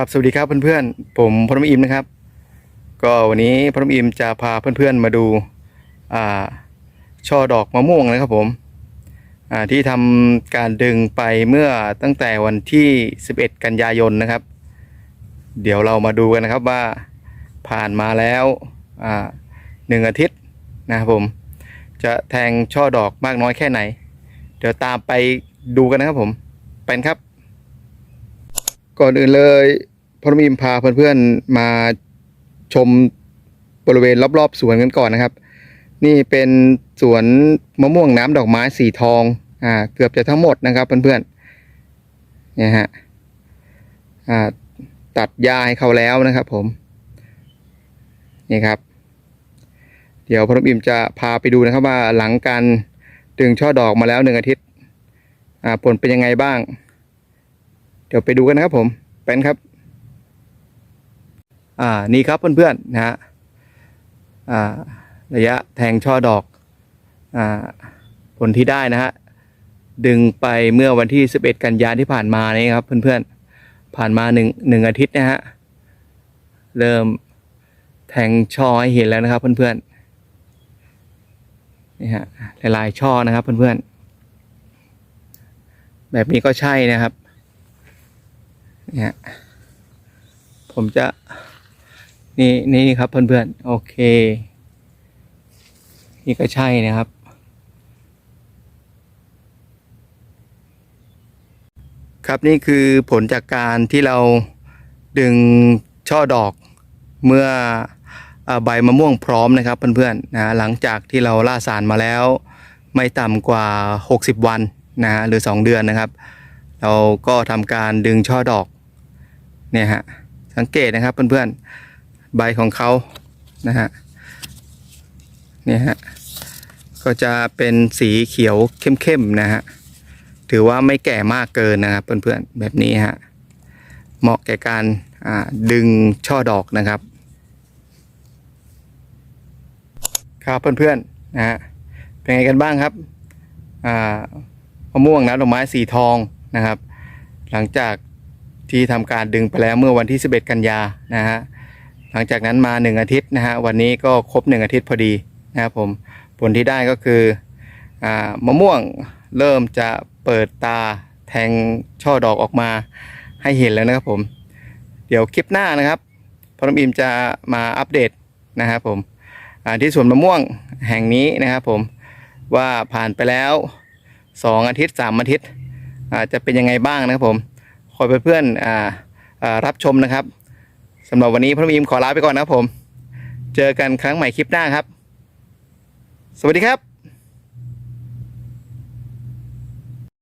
ครับสวัสดีครับเพื่อนๆ ผมพรมอิมนะครับ ก็วันนี้พรมอิมจะพาเพื่อนๆมาดูอ่าช่อดอกมะม่วงนะครับผมอ่าที่ทำการดึงไปเมื่อตั้งแต่วันที่ 11 กันยายนนะครับ เดี๋ยวเรามาดูกันนะครับว่าผ่านมาแล้วอ่าหนึ่งอาทิตย์นะครับผม จะแทงช่อดอกมากน้อยแค่ไหน เดี๋ยวตามไปดูกันนะครับผมเป็นครับก่อนอื่นเลย พรหมิมพาเพื่อนๆมาชมบริเวณรอบๆสวนกันก่อนนะครับ นี่เป็นสวนมะม่วงน้ำดอกไม้สีทองอ่าเกือบจะทั้งหมดนะครับเพื่อนๆเนี่ยฮะอ่าตัดหญ้าให้เขาแล้วนะครับ ผมนี่ครับ เดี๋ยวพรหมิมจะพาไปดูนะครับว่าหลังการดึงช่อดอกมาแล้วหนึ่งอาทิตย์ อ่าผลเป็นยังไงบ้าง เดี๋ยวไปดูกันนะครับผมเป็นครับ อ่านี่ครับเพื่อนๆนะฮะอ่าระยะแทงช่อดอกอ่าผลที่ได้นะฮะดึงไปเมื่อวันที่ 11 กันยายนที่ผ่านมานี่ครับเพื่อนๆผ่านมาหนึ่งหนึ่งอาทิตย์นะฮะเริ่มแทงช่อให้เห็นแล้วนะครับเพื่อนๆนี่ฮะหลายๆช่อนะครับเพื่อนๆแบบนี้ก็ใช่นะครับเนี่ยผมจะ นี่นี่ครับเพื่อนๆโอเค นี่ก็ใช่นะครับ ครับนี่คือผลจากการที่เราดึงช่อดอกเมื่ออใบมะม่วงพร้อมนะครับเพื่อนๆนะหลังจากที่เราล่าสารมาแล้ว ไม่ต่ำกว่า 60 วันนะฮะหรือ 2 เดือนนะครับ เราก็ทำการดึงช่อดอกเนี่ยฮะสังเกตนะครับเพื่อนๆ ใบของเขานะฮะเนี่ยฮะก็จะเป็นสีเขียวเข้มๆนะฮะถือว่าไม่แก่มากเกินนะครับเพื่อนๆแบบนี้ฮะเหมาะแก่การดึงช่อดอกนะครับครับเพื่อนๆนะฮะเป็นไงกันบ้างครับอ่ามะม่วงน้ำดอกไม้สีทองนะครับ หลังจากที่ทำการดึงไปแล้วเมื่อวันที่ 11 กันยานะฮะ หลังจากนั้นมา 1 อาทิตย์นะฮะวันนี้ก็ครบ 1 อาทิตย์พอดีนะครับผมผลที่ได้ก็คืออมะม่วงเริ่มจะเปิดตาแทงช่อดอกออกมาให้เห็นแล้วนะครับผม เดี๋ยวคลิปหน้านะครับพอนำอิมจะมาอัปเดตนะครับผมอาที่สวนมะม่วงแห่งนี้นะครับผมว่าผ่านไปแล้ว 2 อาทิตย์ 3 อาทิตย์จะเป็นยังไงบ้างนะครับผมคอยเพื่อนๆรับชมนะครับ สำหรับวันนี้พระมีมขอลาไปก่อนนะครับผม เจอกันครั้งใหม่คลิปหน้าครับ สวัสดีครับ